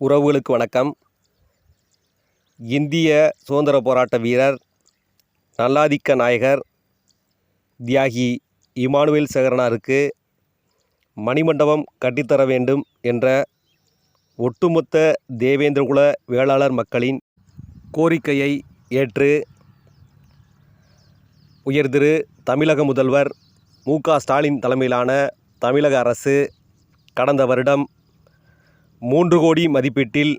உறவுகளுக்கு வணக்கம். இந்திய சுதந்திர போராட்ட வீரர் நல்லாதிக்க நாயகர் தியாகி இமானுவேல் சேகரனாருக்கு மணிமண்டபம் கட்டித்தர வேண்டும் என்ற ஒட்டுமொத்த தேவேந்திரகுல வேளாளர் மக்களின் கோரிக்கையை ஏற்று உயர்திரு தமிழக முதல்வர் மு க ஸ்டாலின் தலைமையிலான தமிழக அரசு கடந்த வருடம் மூன்று கோடி மதிப்பீட்டில்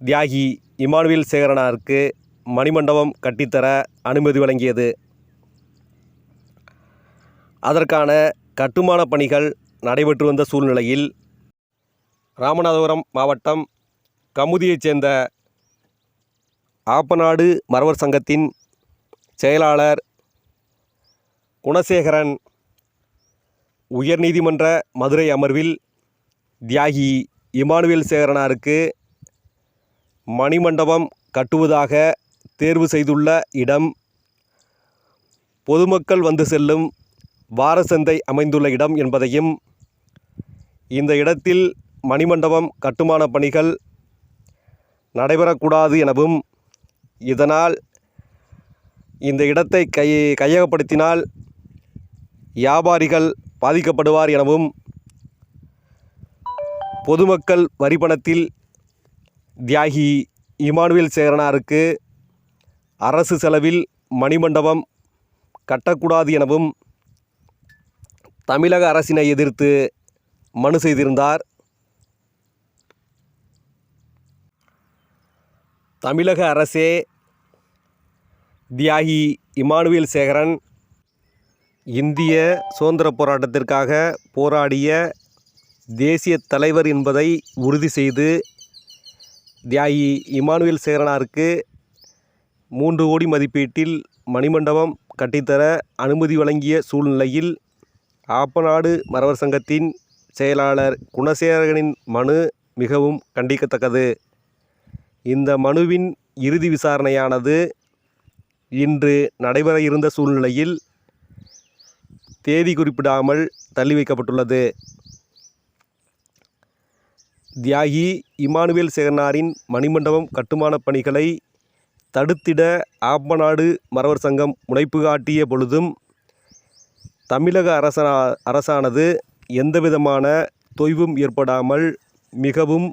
தியாகி இமானுவேல் சேகரனாருக்கு மணிமண்டபம் கட்டித்தர அனுமதி வழங்கியது. அதற்கான கட்டுமான பணிகள் நடைபெற்று வந்த சூழ்நிலையில் ராமநாதபுரம் மாவட்டம் கமுதியைச் சேர்ந்த ஆப்பநாடு மரவர் சங்கத்தின் செயலாளர் குணசேகரன் உயர்நீதிமன்ற மதுரை அமர்வில் தியாகி இமானுவேல் சேகரனாருக்கு மணிமண்டபம் கட்டுவதாக தேர்வு செய்துள்ள இடம். பொதுமக்கள் வந்து செல்லும் வாரசந்தை அமைந்துள்ள இடம் என்பதையும் இந்த இடத்தில் மணிமண்டபம் கட்டுமான பணிகள் நடைபெறக்கூடாது எனவும் இதனால் இந்த இடத்தை கை கையகப்படுத்தினால் வியாபாரிகள் பாதிக்கப்படுவார் எனவும் பொதுமக்கள் வரி பணத்தில் தியாகி இமானுவேல் சேகரனாருக்கு அரசு செலவில் மணிமண்டபம் கட்டக்கூடாது எனவும் தமிழக அரசினை எதிர்த்து மனு செய்திருந்தார். தமிழக அரசே தியாகி இமானுவேல் சேகரன் இந்திய சுதந்திர போராட்டத்திற்காக போராடிய தேசிய தலைவர் என்பதை உறுதி செய்து தியாகி இமானுவேல் சேரனாருக்கு மூன்று கோடி மதிப்பீட்டில் மணிமண்டபம் கட்டித்தர அனுமதி வழங்கிய சூழ்நிலையில் ஆப்பநாடு மரவர் சங்கத்தின் செயலாளர் குணசேகரனின் மனு மிகவும் கண்டிக்கத்தக்கது. இந்த மனுவின் இறுதி விசாரணையானது இன்று நடைபெற இருந்த சூழ்நிலையில் தேதி குறிப்பிடாமல் தள்ளி வைக்கப்பட்டுள்ளது தியாகி இமானுவேல் சேகரனாரின் மணிமண்டபம் கட்டுமானப் பணிகளை தடுத்திட ஆப்பநாடு மறவர் சங்கம் முனைப்பு காட்டிய பொழுதும் தமிழக அரசா அரசானது எந்தவிதமான தொய்வும் ஏற்படாமல் மிகவும்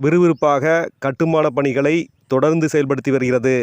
விறுவிறுப்பாக கட்டுமான பணிகளை தொடர்ந்து செயல்படுத்தி வருகிறது.